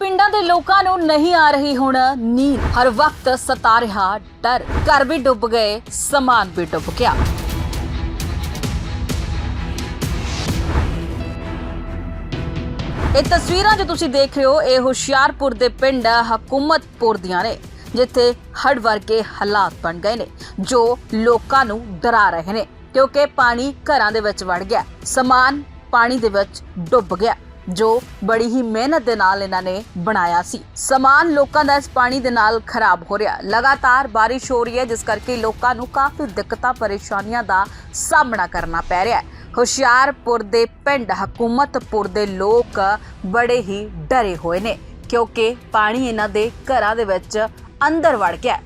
ਪਿੰਡਾਂ ਦੇ ਲੋਕਾਂ ਨੂੰ ਨਹੀਂ ਆ ਰਹੀ ਹੁਣ ਨੀਂਦ। ਹਰ ਵਕਤ ਸਤਾ ਰਿਹਾ ਡਰ। ਘਰ ਵੀ ਡੁੱਬ ਗਏ, ਸਮਾਨ ਵੀ ਡੁੱਬ ਗਿਆ। ਇਹ ਤਸਵੀਰਾਂ ਜੋ ਤੁਸੀਂ ਦੇਖ ਰਹੇ ਹੋ, ਇਹ ਹੁਸ਼ਿਆਰਪੁਰ ਦੇ ਪਿੰਡ ਹਕੂਮਤਪੁਰ ਦੀਆਂ ਨੇ, ਜਿੱਥੇ ਹੜ ਵਰਗੇ ਹਾਲਾਤ ਬਣ ਗਏ ਨੇ, ਜੋ ਲੋਕਾਂ ਨੂੰ ਡਰਾ ਰਹੇ ਨੇ, ਕਿਉਂਕਿ ਪਾਣੀ ਘਰਾਂ ਦੇ ਵਿੱਚ ਵੜ ਗਿਆ, ਸਮਾਨ ਪਾਣੀ ਦੇ ਵਿੱਚ ਡੁੱਬ ਗਿਆ। ਜੋ ਬੜੀ ਹੀ ਮਿਹਨਤ ਦੇ ਨਾਲ ਇਹਨਾਂ ਨੇ ਬਣਾਇਆ ਸੀ। ਸਮਾਨ ਲੋਕਾਂ ਦਾ ਇਸ ਪਾਣੀ ਦੇ ਨਾਲ ਖਰਾਬ ਹੋ ਰਿਹਾ। ਲਗਾਤਾਰ ਬਾਰਿਸ਼ ਹੋ ਰਹੀ ਹੈ, ਜਿਸ ਕਰਕੇ ਲੋਕਾਂ ਨੂੰ ਕਾਫੀ ਦਿੱਕਤਾਂ, ਪਰੇਸ਼ਾਨੀਆਂ ਦਾ ਸਾਹਮਣਾ ਕਰਨਾ ਪੈ ਰਿਹਾ ਹੈ। ਹੁਸ਼ਿਆਰਪੁਰ ਦੇ ਪਿੰਡ ਹਕੂਮਤਪੁਰ ਦੇ ਲੋਕ ਬੜੇ ਹੀ ਡਰੇ ਹੋਏ ਨੇ, ਕਿਉਂਕਿ ਪਾਣੀ ਇਹਨਾਂ ਦੇ ਘਰਾਂ ਦੇ ਵਿੱਚ ਅੰਦਰ ਵੜ ਗਿਆ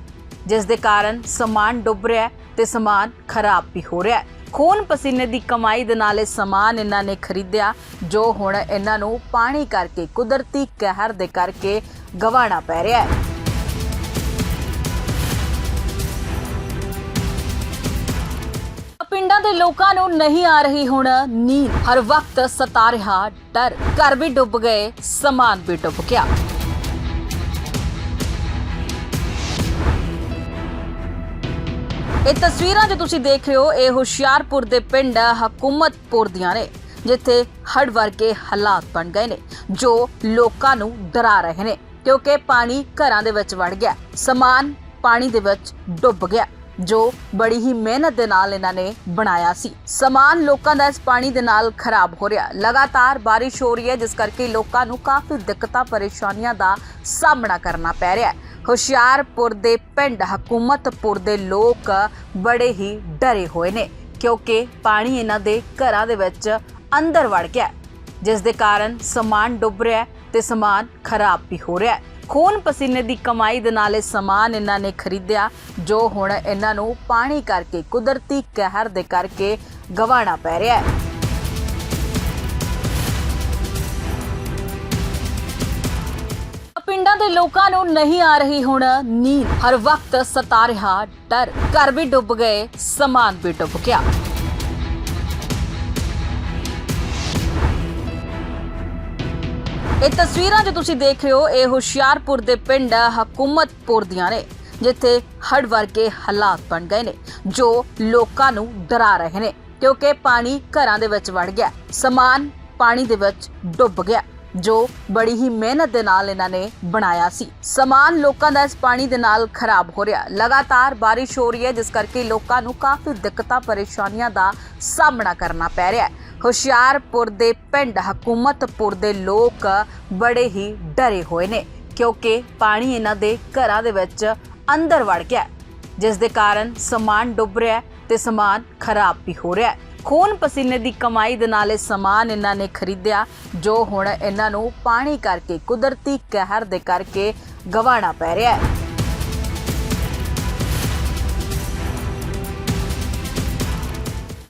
ਜਿਸ ਦੇ ਕਾਰਨ ਸਮਾਨ ਡੁੱਬ ਰਿਹਾ ਹੈ ਤੇ ਸਮਾਨ ਖਰਾਬ ਵੀ ਹੋ ਰਿਹਾ ਹੈ। ਖੂਨ ਪਸੀਨੇ ਦੀ ਕਮਾਈ ਦੇ ਨਾਲ ਇਹ ਸਮਾਨ ਇਹਨਾਂ ਨੇ ਖਰੀਦਿਆ, ਜੋ ਹੁਣ ਇਹਨਾਂ ਨੂੰ ਪਾਣੀ ਕਰਕੇ, ਕੁਦਰਤੀ ਕਹਿਰ ਦੇ ਕਰਕੇ ਗਵਾਣਾ ਪੈ ਰਿਹਾ ਹੈ। ਪਿੰਡਾਂ ਦੇ ਲੋਕਾਂ ਨੂੰ ਨਹੀਂ ਆ ਰਹੀ ਹੁਣ ਨੀਂਦ। ਹਰ ਵਕਤ ਸਤਾ ਰਿਹਾ ਡਰ। ਘਰ ਵੀ ਡੁੱਬ ਗਏ, ਸਮਾਨ ਵੀ ਡੁੱਬ ਗਿਆ। ਇਹ ਤਸਵੀਰਾਂ ਜੋ ਤੁਸੀਂ ਦੇਖ ਰਹੇ ਹੋ, ਇਹ ਹੁਸ਼ਿਆਰਪੁਰ ਦੇ ਪਿੰਡ ਹਕੂਮਤਪੁਰ ਦੀਆਂ ਨੇ, ਜਿੱਥੇ ਹੜ੍ਹ ਵਰਗੇ ਹਾਲਾਤ ਬਣ ਗਏ ਨੇ, ਜੋ ਲੋਕਾਂ ਨੂੰ ਡਰਾ ਰਹੇ ਨੇ, ਕਿਉਂਕਿ ਪਾਣੀ ਘਰਾਂ ਦੇ ਵਿੱਚ ਵੜ ਗਿਆ, ਸਮਾਨ ਪਾਣੀ ਦੇ ਵਿੱਚ ਡੁੱਬ ਗਿਆ, ਜੋ ਬੜੀ ਹੀ ਮਿਹਨਤ ਦੇ ਨਾਲ ਇਹਨਾਂ ਨੇ ਬਣਾਇਆ ਸੀ। ਸਮਾਨ ਲੋਕਾਂ ਦਾ ਇਸ ਪਾਣੀ ਦੇ ਨਾਲ ਖਰਾਬ ਹੋ ਰਿਹਾ, ਲਗਾਤਾਰ ਬਾਰਿਸ਼ ਹੋ ਰਹੀ ਹੈ, ਜਿਸ ਕਰਕੇ ਲੋਕਾਂ ਨੂੰ ਕਾਫੀ ਦਿੱਕਤਾਂ, ਪਰੇਸ਼ਾਨੀਆਂ ਦਾ ਸਾਹਮਣਾ ਕਰਨਾ ਪੈ ਰਿਹਾ ਹੈ। ਹੁਸ਼ਿਆਰਪੁਰ ਦੇ ਪਿੰਡ ਹਕੂਮਤਪੁਰ ਦੇ ਲੋਕ ਬੜੇ ਹੀ ਡਰੇ ਹੋਏ ਨੇ, ਕਿਉਂਕਿ ਪਾਣੀ ਇਹਨਾਂ ਦੇ ਘਰਾਂ ਦੇ ਵਿੱਚ ਅੰਦਰ ਵੜ ਗਿਆ ਜਿਸ ਦੇ ਕਾਰਨ ਸਮਾਨ ਡੁੱਬ ਰਿਹਾ ਹੈ ਤੇ ਸਮਾਨ ਖਰਾਬ ਵੀ ਹੋ ਰਿਹਾ ਹੈ। ਖੂਨ ਪਸੀਨੇ ਦੀ ਕਮਾਈ ਦੇ ਨਾਲ ਇਹ ਸਮਾਨ ਇਹਨਾਂ ਨੇ ਖਰੀਦਿਆ, ਜੋ ਹੁਣ ਇਹਨਾਂ ਨੂੰ ਪਾਣੀ ਕਰਕੇ, ਕੁਦਰਤੀ ਕਹਿਰ ਦੇ ਕਰਕੇ ਗਵਾਣਾ ਪੈ ਰਿਹਾ ਹੈ। ਪਿੰਡਾਂ ਦੇ ਲੋਕਾਂ ਨੂੰ ਨਹੀਂ ਆ ਰਹੀ ਹੁਣ ਨੀਂਦ। ਹਰ ਵਕਤ ਸਤਾ ਰਿਹਾ ਡਰ। ਘਰ ਵੀ ਡੁੱਬ ਗਏ, ਸਮਾਨ ਵੀ ਡੁੱਬ ਗਿਆ। ਇਹ ਤਸਵੀਰਾਂ ਜੋ ਤੁਸੀਂ ਦੇਖ ਰਹੇ ਹੋ, ਇਹ ਹੁਸ਼ਿਆਰਪੁਰ ਦੇ ਪਿੰਡ ਹਕੂਮਤਪੁਰ ਦੀਆਂ ਨੇ, ਜਿੱਥੇ ਹੜ ਵਰਗੇ ਹਾਲਾਤ ਬਣ ਗਏ ਨੇ, ਜੋ ਲੋਕਾਂ ਨੂੰ ਡਰਾ ਰਹੇ ਨੇ, ਕਿਉਂਕਿ ਪਾਣੀ ਘਰਾਂ ਦੇ ਵਿੱਚ ਵੜ ਗਿਆ। ਸਮਾਨ ਪਾਣੀ ਦੇ ਵਿੱਚ ਡੁੱਬ ਗਿਆ। ਜੋ ਬੜੀ ਹੀ ਮਿਹਨਤ ਦੇ ਨਾਲ ਇਹਨਾਂ ਨੇ ਬਣਾਇਆ ਸੀ। ਸਮਾਨ ਲੋਕਾਂ ਦਾ ਇਸ ਪਾਣੀ ਦੇ ਨਾਲ ਖਰਾਬ ਹੋ ਰਿਹਾ। ਲਗਾਤਾਰ ਬਾਰਿਸ਼ ਹੋ ਰਹੀ ਹੈ, ਜਿਸ ਕਰਕੇ ਲੋਕਾਂ ਨੂੰ ਕਾਫੀ ਦਿੱਕਤਾਂ, ਪਰੇਸ਼ਾਨੀਆਂ ਦਾ ਸਾਹਮਣਾ ਕਰਨਾ ਪੈ ਰਿਹਾ ਹੈ। ਹੁਸ਼ਿਆਰਪੁਰ ਦੇ ਪਿੰਡ ਹਕੂਮਤਪੁਰ ਦੇ ਲੋਕ ਬੜੇ ਹੀ ਡਰੇ ਹੋਏ ਨੇ, ਕਿਉਂਕਿ ਪਾਣੀ ਇਹਨਾਂ ਦੇ ਘਰਾਂ ਦੇ ਵਿੱਚ ਅੰਦਰ ਵੜ ਗਿਆ ਜਿਸ ਦੇ ਕਾਰਨ ਸਮਾਨ ਡੁੱਬ ਰਿਹਾ ਹੈ ਤੇ ਸਮਾਨ ਖਰਾਬ ਵੀ ਹੋ ਰਿਹਾ ਹੈ। ਖੂਨ ਪਸੀਨੇ ਦੀ ਕਮਾਈ ਦੇ ਨਾਲ ਇਹ ਸਮਾਨ ਇਹਨਾਂ ਨੇ ਖਰੀਦਿਆ, ਜੋ ਹੁਣ ਇਹਨਾਂ ਨੂੰ ਪਾਣੀ ਕਰਕੇ ਕੁਦਰਤੀ ਕਹਿਰ ਦੇ ਕਰਕੇ ਗਵਾਣਾ ਪੈ ਰਿਹਾ ਹੈ।